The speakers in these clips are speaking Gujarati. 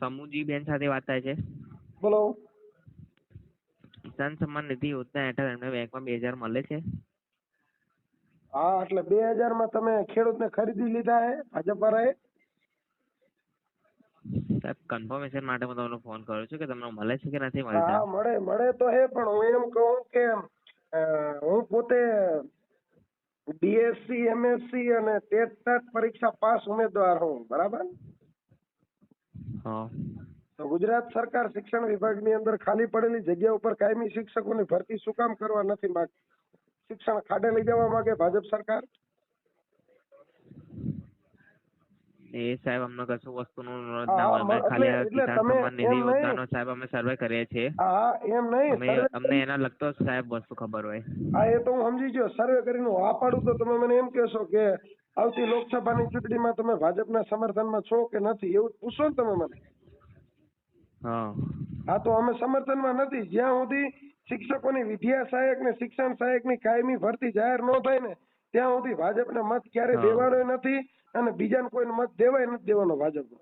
સમૂજી બેન સાથે વાત થાય છે. બોલો. કિસાન સન્માન નિધિ યોજના હેઠળ એમને બેંકમાં બે હજાર મળે છે. હા એટલે બે હજારમાં તમે ખેડૂતને ખરીદી લીધા હે ભાજપ વાળાએ? સાહેબ કન્ફર્મેશન માટે હું તમને ફોન કરું છું કે તમને મળે છે કે નથી હા મળે મળે તો હે પણ હું એમ કહું કે હું પોતે બીએસસી એમએસસી અને ટેટ પરીક્ષા પાસ ઉમેદવાર હું બરાબર? તો ગુજરાત સરકાર શિક્ષણ વિભાગની અંદર ખાલી પડેલી જગ્યા ઉપર કાયમી શિક્ષકોની ભરતી શું કામ કરવા નથી માંગતી શિક્ષણ ખાડે લઈ જવા માંગે ભાજપ સરકાર? એ સાહેબ અમને કશું વસ્તુનું નોંધ ના હોય અમે ખાલી કિસાન સન્માન નિધિ. યોજનાનો સાહેબ અમે સર્વે કરીએ છીએ. હા એમ નહીં. અમને એના લગતો સાહેબ વસ્તુ ખબર હોય. હા એ તો હું સમજી ગયો. સર્વે કરીને હા પાડું તો તમે મને એમ કહેશો કે આવતી લોકસભાની ચૂંટણીમાં તમે ભાજપના સમર્થનમાં છો કે નથી એવું પૂછો ને તમે મને. હા. તો અમે સમર્થનમાં નથી. જ્યાં સુધી શિક્ષકોની વિદ્યા સહાયક ને શિક્ષણ સહાયકની કાયમી ભરતી જાહેર ન થાય ને ત્યાં સુધી ભાજપને મત ક્યારે દેવાનો નથી અને બીજાને કોઈને મત દેવાય નથી દેવાનો ભાજપનો.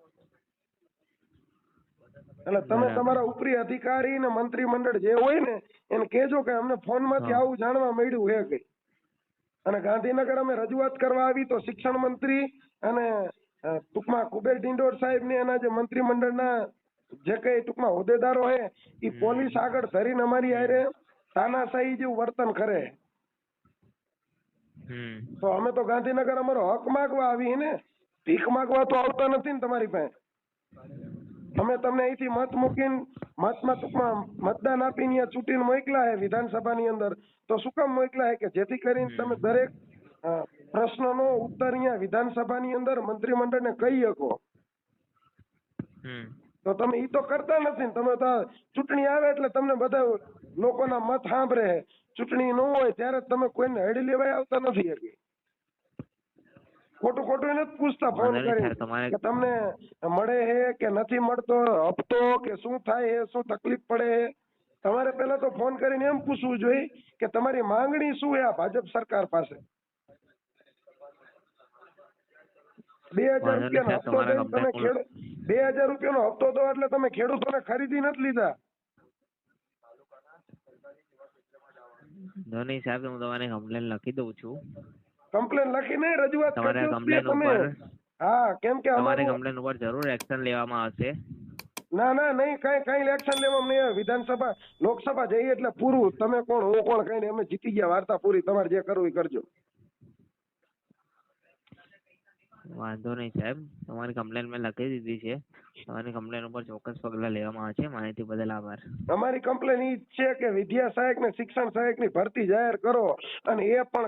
એટલે તમે તમારા ઉપરી અધિકારી ને મંત્રીમંડળ જે હોય ને એને કહેજો કે અમને ફોનમાંથી માંથી આવું જાણવા મળ્યું હે કઈ. અને ગાંધીનગર અમે રજૂઆત કરવા આવી તો શિક્ષણ મંત્રી અને ટૂંકમાં કુબેર ડિંડોર સાહેબ ને એના જે મંત્રીમંડળના જે કઈ ટૂંકમાં હોદ્દેદારો હે એ પોલીસ આગળ ધરીને અમારી હારે તાનાશાહી જેવું વર્તન કરે. હમ. તો અમે તો ગાંધીનગર અમારો હક માગવા આવી ને ભીખ માગવા તો આવતા નથી ને તમારી પાસે. અમે તમને અહીંથી મત મૂકીને મતમાં ટૂંકમાં મતદાન આપીને અહીંયા ચૂંટીને મોકલા હે વિધાનસભાની અંદર. તો શું કામ મોકલા હે કે જેથી કરીને તમે દરેક પ્રશ્નનો ઉત્તર અહીંયા વિધાનસભાની અંદર મંત્રીમંડળને કહી શકો. તો તમે ઈ તો કરતા નથી તમે તો ચૂંટણી આવે એટલે તમને બધા લોકોના મત સાંભળે. ચૂંટણી ન હોય ત્યારે તમે કોઈને હડી લેવાય આવતા નથી હજી. ખોટું ખોટું નથી પૂછતા ફોન કરી કે તમને મળે હે કે નથી મળતો હપ્તો કે શું થાય હે શું તકલીફ પડે હે? તમારે પહેલા તો ફોન કરીને એમ પૂછવું જોઈએ કે તમારી માંગણી શું હે આ ભાજપ સરકાર પાસે? બે હજાર રૂપિયાનો હપ્તો દઈને તમે ખેડૂત બે હજાર રૂપિયાનો હપ્તો દો એટલે તમે ખેડૂતોને ખરીદી નથી લીધા. ધોની સાહેબ હું તમારી કમ્પ્લેન લખી દઉં છું. કમ્પ્લેન લખીને રજૂઆત તમારે કમ્પ્લેન ઉપર- હા કેમ કે તમારી કમ્પ્લેન ઉપર જરૂર એક્શન લેવામાં આવશે. ના ના નહીં કઈ કઈ એક્શન લેવામાં નહીં વિધાનસભા લોકસભા જઈએ એટલે પૂરું. તમે કોણ હું કોણ કઈ અમે જીતી ગયા વાર્તા પૂરી. તમારે જે કરવું એ કરજો. વાંધો નહીં સાહેબ. તમારી કમ્પ્લેન મેં લખી દીધી છે. તમારી કમ્પ્લેન ઉપર ચોક્કસ પગલાં લેવામાં આવશે. માહિતી બદલ આભાર. અમારી કમ્પ્લેન ઈ છે કે વિદ્યા સહાયક ને શિક્ષણ સહાયકની ભરતી જાહેર કરો અને એ પણ